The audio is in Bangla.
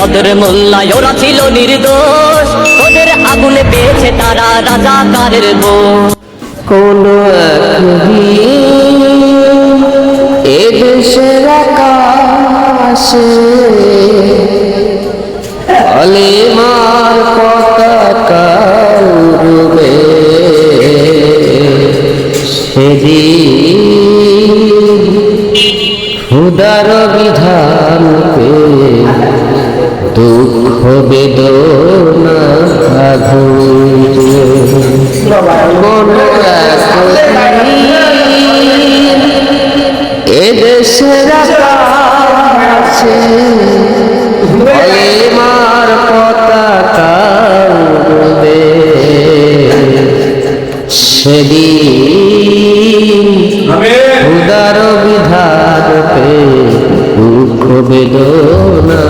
নদর মোল্লায়, ওরা ছিল নির্দোষ। ওদের আগুনে পেয়েছে তারা রাজাকারের দোষ। কোন সেদিন খুদার বিধান দুঃখ বেদনা এদেশের কাছে মার পতাকা দে সেদিন উদার বিধার পে দুঃখ বেদনা